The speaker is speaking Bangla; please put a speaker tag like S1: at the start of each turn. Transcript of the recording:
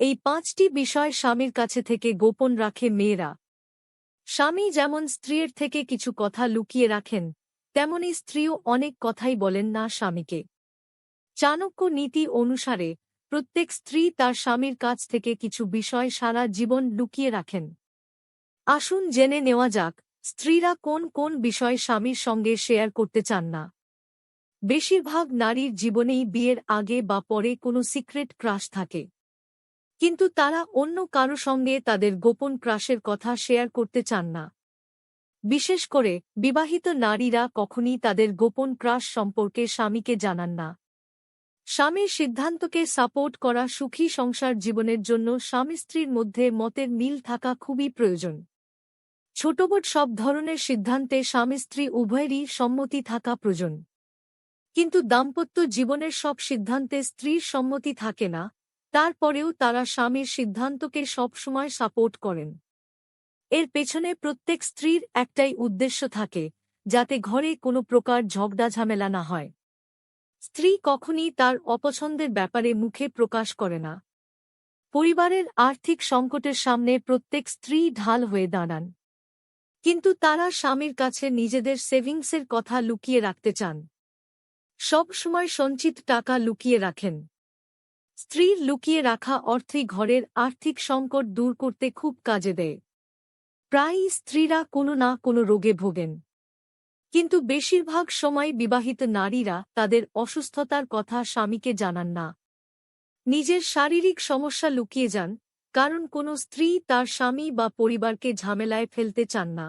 S1: এই পাঁচটি বিষয় স্বামীর কাছে থেকে গোপন রাখে মেয়েরা। স্বামী যেমন স্ত্রীর থেকে কিছু কথা লুকিয়ে রাখেন, তেমনি স্ত্রীও অনেক কথাই বলেন না স্বামীকে। চাণক্য নীতি অনুসারে প্রত্যেক স্ত্রী তার স্বামীর কাছ থেকে কিছু বিষয় সারা জীবন লুকিয়ে রাখেন। আসুন জেনে নেওয়া যাক, স্ত্রীরা কোন কোন বিষয় স্বামীর সঙ্গে শেয়ার করতে চান না। বেশিরভাগ নারীর জীবনেই বিয়ের আগে বা পরে কোনো সিক্রেট ক্রাশ থাকে। কিন্তু তারা অন্য কারও সঙ্গে তাদের গোপন ক্রাশের কথা শেয়ার করতে চান না। বিশেষ করে বিবাহিত নারীরা কখনই তাদের গোপন ক্রাশ সম্পর্কে স্বামীকে জানান না। স্বামীর সিদ্ধান্তকে সাপোর্ট করা সুখী সংসার জীবনের জন্য স্বামী স্ত্রীর মধ্যে মতের মিল থাকা খুবই প্রয়োজন। ছোটবোট সব ধরনের সিদ্ধান্তে স্বামী স্ত্রী উভয়েরই সম্মতি থাকা প্রয়োজন। কিন্তু দাম্পত্য জীবনের সব সিদ্ধান্তে স্ত্রীর সম্মতি থাকে না তারপরেও তারা স্বামীর সিদ্ধান্তকে সবসময় সাপোর্ট করেন। এর পেছনে প্রত্যেক স্ত্রীর একটাই উদ্দেশ্য থাকে, যাতে ঘরে কোনো প্রকার ঝগড়া ঝামেলা না হয়। স্ত্রী কখনই তার অপছন্দের ব্যাপারে মুখে প্রকাশ করে না। পরিবারের আর্থিক সংকটের সামনে প্রত্যেক স্ত্রী ঢাল হয়ে দাঁড়ান। কিন্তু তারা স্বামীর কাছে নিজেদের সেভিংসের কথা লুকিয়ে রাখতে চান। সব সময় সঞ্চিত টাকা লুকিয়ে রাখেন। স্ত্রীর লুকিয়ে রাখা অর্থই ঘরের আর্থিক সংকট দূর করতে খুব কাজে দেয়। প্রায়ই স্ত্রীরা কোনো না কোনো রোগে ভোগেন। কিন্তু বেশিরভাগ সময় বিবাহিত নারীরা তাদের অসুস্থতার কথা স্বামীকে জানান না। নিজের শারীরিক সমস্যা লুকিয়ে যান, কারণ কোনো স্ত্রী তার স্বামী বা পরিবারকে ঝামেলায় ফেলতে চান না।